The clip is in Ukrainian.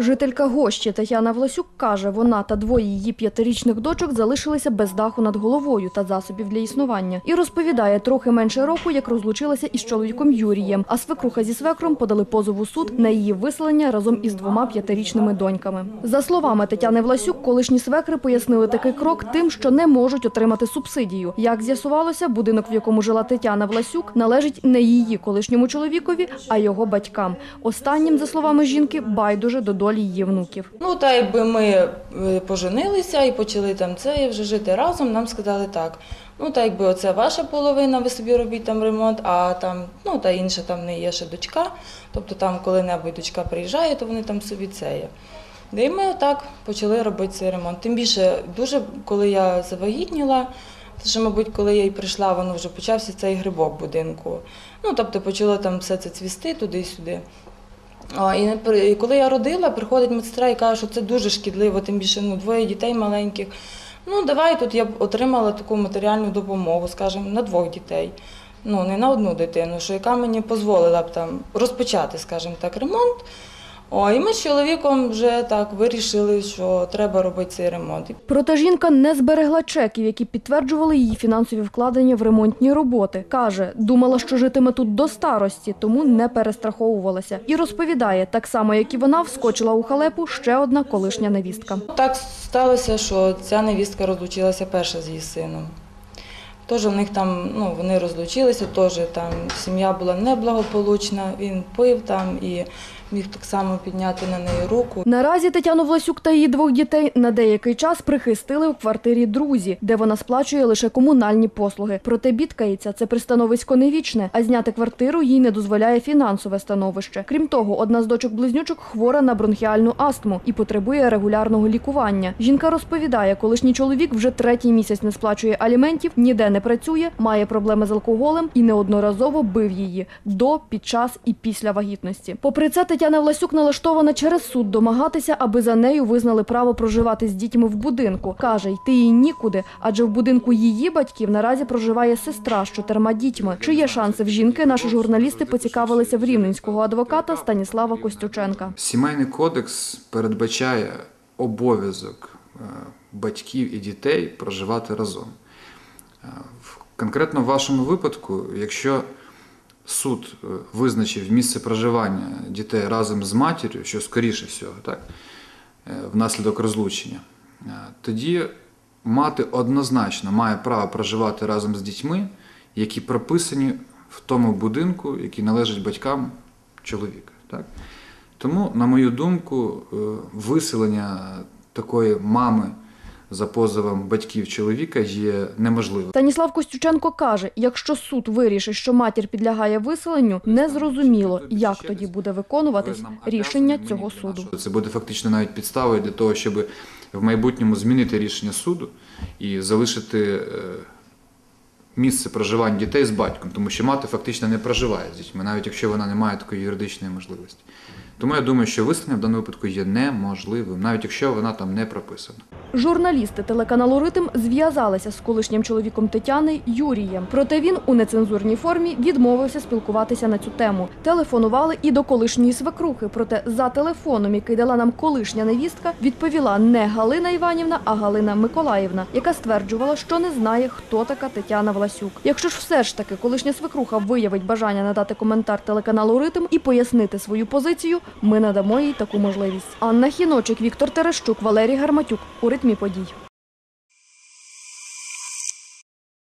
Жителька гощі Тетяна Власюк каже, вона та двоє її п'ятирічних дочок залишилися без даху над головою та засобів для існування. І розповідає, трохи менше року, як розлучилася із чоловіком Юрієм, а свекруха зі свекром подали позов у суд на її виселення разом із двома п'ятирічними доньками. За словами Тетяни Власюк, колишні свекри пояснили такий крок тим, що не можуть отримати субсидію. Як з'ясувалося, будинок, в якому жила Тетяна Власюк, належить не її колишньому чоловікові, а його батькам. Останнім, за словами жінки, байдуже до долі її внуків. Ну, та якби ми е, поженилися і почали там це і вже жити разом, нам сказали так. Ну, та якби оце ваша половина, ви собі робіть там ремонт, а там, ну та інша там не є ще дочка. Тобто там коли-небудь дочка приїжджає, то вони там собі це є. І ми отак почали робити цей ремонт. Тим більше, дуже коли я завагітніла, що, мабуть, коли я й прийшла, воно вже почався цей грибок будинку. Ну, тобто почало там все це цвісти туди-сюди. І, коли я родила, приходить медсестра і каже, що це дуже шкідливо, тим більше ну, двоє дітей маленьких. Ну, давай тут я отримала таку матеріальну допомогу, скажімо, на двох дітей. Ну, не на одну дитину, що яка мені дозволила б там розпочати, скажімо так, ремонт. О, і ми з чоловіком вже так вирішили, що треба робити цей ремонт. Проте жінка не зберегла чеків, які підтверджували її фінансові вкладення в ремонтні роботи. Каже, думала, що житиме тут до старості, тому не перестраховувалася. І розповідає, так само, як і вона, вскочила у халепу ще одна колишня невістка. Так сталося, що ця невістка розлучилася перша з її сином. Тож у них там, ну, вони розлучилися, теж там сім'я була неблагополучна, він пив там і міг так само підняти на неї руку. Наразі Тетяну Власюк та її двох дітей на деякий час прихистили у квартирі друзі, де вона сплачує лише комунальні послуги. Проте бідкається, це пристановисько не вічне, а зняти квартиру їй не дозволяє фінансове становище. Крім того, одна з дочок-близнючок хвора на бронхіальну астму і потребує регулярного лікування. Жінка розповідає, колишній чоловік вже третій місяць не сплачує аліментів, ніде не працює, має проблеми з алкоголем і неодноразово бив її до, під час і після вагітності. Попри це, Тетяна Власюк налаштована через суд домагатися, аби за нею визнали право проживати з дітьми в будинку. Каже, йти їй нікуди, адже в будинку її батьків наразі проживає сестра з чотирма дітьми. Чи є шанси в жінки? Наші журналісти поцікавилися в рівненського адвоката Станіслава Костюченка. Сімейний кодекс передбачає обов'язок е, батьків і дітей проживати разом. Е, Конкретно в вашому випадку, якщо суд е, визначив місце проживання дітей разом з матір'ю, що скоріше всього, так, е, внаслідок розлучення, е, тоді мати однозначно має право проживати разом з дітьми, які прописані в тому будинку, який належить батькам чоловіка. Так? Тому, на мою думку, виселення такої мами за позовом батьків чоловіка є неможливим. Станіслав Костюченко каже, якщо суд вирішить, що матір підлягає виселенню, незрозуміло, як тоді буде виконуватись рішення цього суду. Це буде фактично навіть підставою для того, щоб в майбутньому змінити рішення суду і залишити е, місце проживання дітей з батьком, тому що мати фактично не проживає з дітьми, навіть якщо вона не має такої юридичної можливості. Тому я думаю, що виселення в даному випадку є неможливим, навіть якщо вона там не прописана. Журналісти телеканалу Ритм зв'язалися з колишнім чоловіком Тетяни Юрієм. Проте він у нецензурній формі відмовився спілкуватися на цю тему. Телефонували і до колишньої свекрухи. Проте за телефоном, який дала нам колишня невістка, відповіла не Галина Іванівна, а Галина Миколаївна, яка стверджувала, що не знає, хто така Тетяна Власюк. Якщо ж все ж таки колишня свекруха виявить бажання надати коментар телеканалу Ритм і пояснити свою позицію, ми надамо їй таку можливість. Анна Хіночик, Віктор Терещук, Валерій Гарматюк у ритмі подій.